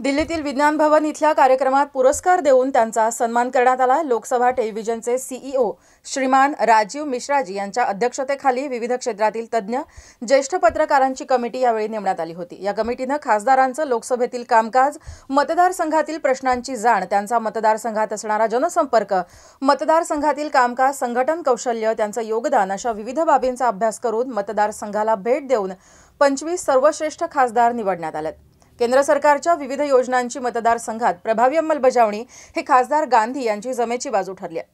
दिल्लीतील विज्ञान भवन इथल्या कार्यक्रमात पुरस्कार देऊन त्यांचा सन्मान करण्यात आला. लोकसभा टेलिव्हिजनचे सीईओ श्रीमान राजीव मिश्राजी यांच्या अध्यक्षतेखाली विविध क्षेत्रातील तज्ज्ञ ज्येष्ठ पत्रकारांची कमिटी यावेळी नेमण्यात आली होती. या कमिटीनं खासदारांचं लोकसभेतील कामकाज मतदारसंघातील प्रश्नांची जाण त्यांचा मतदारसंघात असणारा जनसंपर्क मतदारसंघातील कामकाज संघटन कौशल्य त्यांचं योगदान अशा विविध बाबींचा अभ्यास करून मतदारसंघाला भेट देऊन पंचवीस सर्वश्रेष्ठ खासदार निवडण्यात आलेत. केंद्र सरकारच्या विविध योजनांची मतदारसंघात प्रभावी अंमलबजावणी हे खासदार गांधी यांची जमेची बाजू ठरली आहे.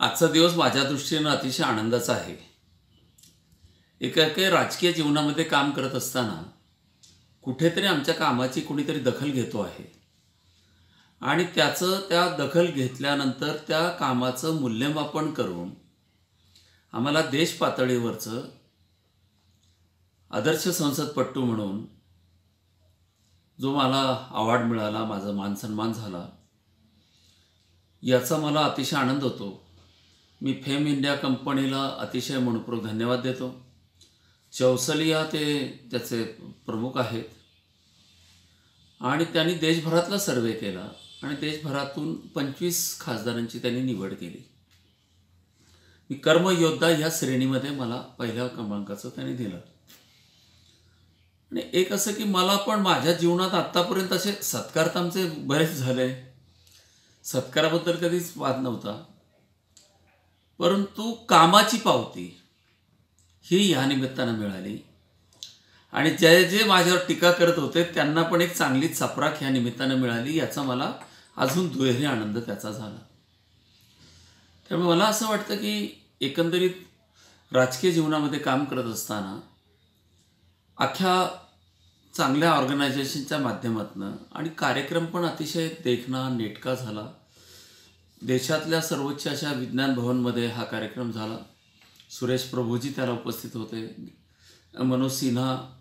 आजचा दिवस माझ्या दृष्टीनं अतिशय आनंदाचा आहे. एका काही राजकीय जीवनामध्ये काम करत असताना कुठेतरी आमच्या कामाची कुणीतरी दखल घेतो आहे. आणि त्याचं त्या दखल घेतल्यानंतर त्या कामाचं मूल्यमापन करून आम्हाला देश पातळीवरचं आदर्श संसदपट्टू म्हणून जो मला अवॉर्ड मिळाला माझा मानसन्मान झाला याचा मला अतिशय आनंद होतो. मी फेम इंडिया कंपनीला अतिशय मनपूर्वक धन्यवाद देतो. चौसलिया ते त्याचे प्रमुख आहेत. आणि त्यांनी देशभरातला सर्वे केला आणि देशभरातून पंचवीस खासदारांची त्यांनी निवड केली. मी कर्मयोद्धा ह्या श्रेणीमध्ये मला पहिल्या क्रमांकाचं त्यांनी दिलं. आणि एक असं की मला पण माझ्या जीवनात आत्तापर्यंत असे सत्कार तर आमचे बरेच झाले. सत्काराबद्दल कधीच वाद नव्हता. परंतु कामाची पावती ही या निमित्तानं मिळाली. आणि जे जे माझ्यावर टीका करत होते त्यांना पण एक चांगली चपराक ह्या निमित्तानं मिळाली याचा मला अजून दुहेरी आनंद त्याचा झाला. त्यामुळे मला असं वाटतं की एकंदरीत राजकीय जीवनामध्ये काम करत असताना अख्ख्या चांगल्या ऑर्गनायझेशनच्या माध्यमातून आणि कार्यक्रम पण अतिशय देखणा नेटका झाला. देशातल्या सर्वोच्च अशा विज्ञान भवनमध्ये हा कार्यक्रम झाला. सुरेश प्रभूजी त्याला उपस्थित होते. मनोज सिन्हा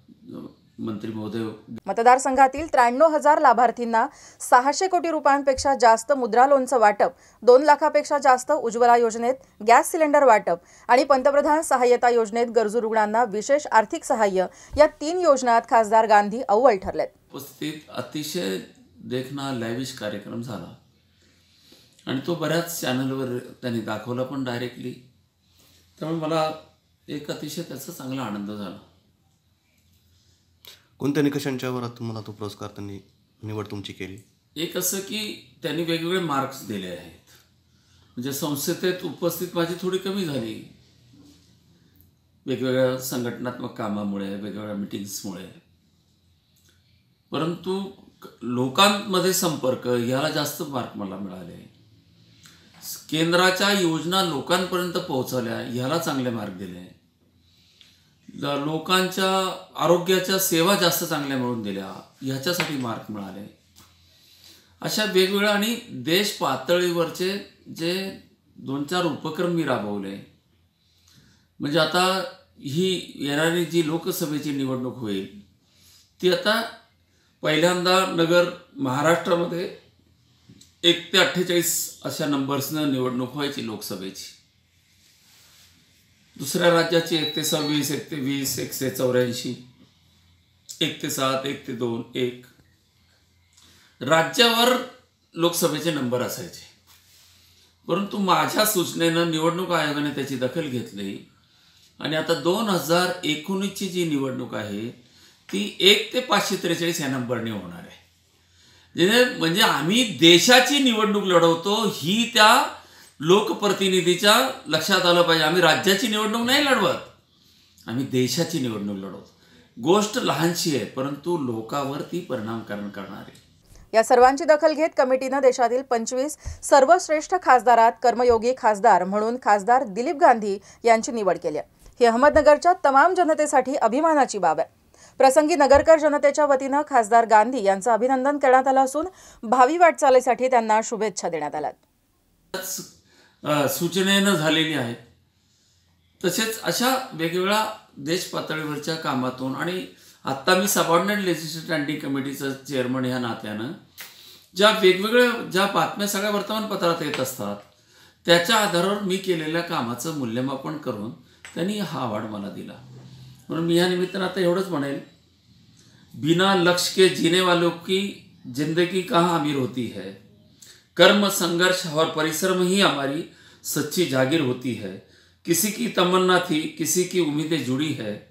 मंत्री महोदय. मतदारसंघातील त्र्याण्णव हजार लाभार्थींना सहाशे कोटी रुपयांपेक्षा जास्त मुद्रा लोनचं वाटप दोन लाखापेक्षा जास्त उज्ज्वला योजनेत गॅस सिलेंडर वाटप आणि पंतप्रधान सहाय्यता योजनेत गरजू रुग्णांना विशेष आर्थिक सहाय्य या तीन योजनात खासदार गांधी अव्वल ठरलेत. उपस्थित अतिशय देखणा लॅविश कार्यक्रम झाला. आणि तो बऱ्याच चॅनलवर त्यांनी दाखवला पण डायरेक्टली त्यामुळे मला एक अतिशय त्याचा चांगला आनंद झाला. कोणत्या निकषांच्या वर तुम्हाला तो पुरस्कार त्यांनी निवड तुमची केली? एक असं की त्यांनी वेगवेगळे मार्क्स दिले आहेत. म्हणजे संस्थेत उपस्थित माझी थोडी कमी झाली. वेगवेगळ्या संघटनात्मक कामामुळे वेगवेगळ्या मिटिंग्समुळे. परंतु लोकांमध्ये संपर्क ह्याला जास्त मार्क मला मिळाले. केंद्राच्या योजना लोकांपर्यंत पोहोचवल्या ह्याला चांगले मार्क दिले. लोकांच्या आरोग्याच्या सेवा जास्त चांगल्या मिळून दिल्या ह्याच्यासाठी मार्क मिळाले. अशा वेगवेगळ्या आणि देश पातळीवरचे जे दोन चार उपक्रम मी राबवले म्हणजे आता ही येणारी जी लोकसभेची निवडणूक होईल ती आता पहिल्यांदा नगर महाराष्ट्रामध्ये एक ते अठ्ठेचाळीस अशा नंबर्सनं निवडणूक व्हायची लोकसभेची. दुसऱ्या राज्याची एक ते सव्वीस एक ते वीस एकशे चौऱ्याऐंशी एक ते सात एक ते दोन एक. राज्यावर लोकसभेचे नंबर असायचे. परंतु माझ्या सूचनेनं निवडणूक आयोगाने त्याची दखल घेतली. आणि आता दोन हजार एकोणीसची जी निवडणूक आहे ती एक ते पाचशे त्रेचाळीस या नंबरने होणार आहे. म्हणजे म्हणजे आम्ही देशाची निवडणूक लढवतो ही त्या लोकप्रतिनिधीच्या लक्षात आलं पाहिजे. आम्ही राज्याची निवडणूक नाही लढवत. आम्ही देशाची निवडणूक लढवतो. गोष्ट लहानशी आहे परंतु लोकावर ती परिणाम करणार. आहे या सर्वांची दखल घेत कमिटीनं देशातील पंचवीस सर्वश्रेष्ठ खासदारात कर्मयोगी खासदार म्हणून खासदार दिलीप गांधी यांची निवड केली आहे. ही अहमदनगरच्या तमाम जनतेसाठी अभिमानाची बाब आहे. प्रसंगी नगरकर जनतेच्या वतीनं खासदार गांधी यांचं अभिनंदन करण्यात आलं असून भावी वाटचालीसाठी त्यांना शुभेच्छा देण्यात आल्या सूचनेनं झालेली आहेत तसेच अशा वेगवेगळ्या देश पातळीवरच्या कामातून आणि आत्ता मी सबऑर्डिनेट लेजिस्लेटिव्ह स्टँडिंग कमिटीचं चेअरमन ह्या नात्यानं ज्या वेगवेगळ्या ज्या बातम्या सगळ्या वर्तमानपत्रात येत असतात त्याच्या आधारावर मी केलेल्या कामाचं मूल्यमापन करून त्यांनी हा अवॉर्ड मला दिला. म्हणून मी या निमित्तानं आता एवढंच म्हणेल बिना लक्ष के जीने वालों की जिंदगी कहाँ अमीर होती है? कर्म संघर्ष और परिश्रम ही हमारी सच्ची जागीर होती है। किसी की तमन्ना थी किसी की उम्मीदें जुड़ी है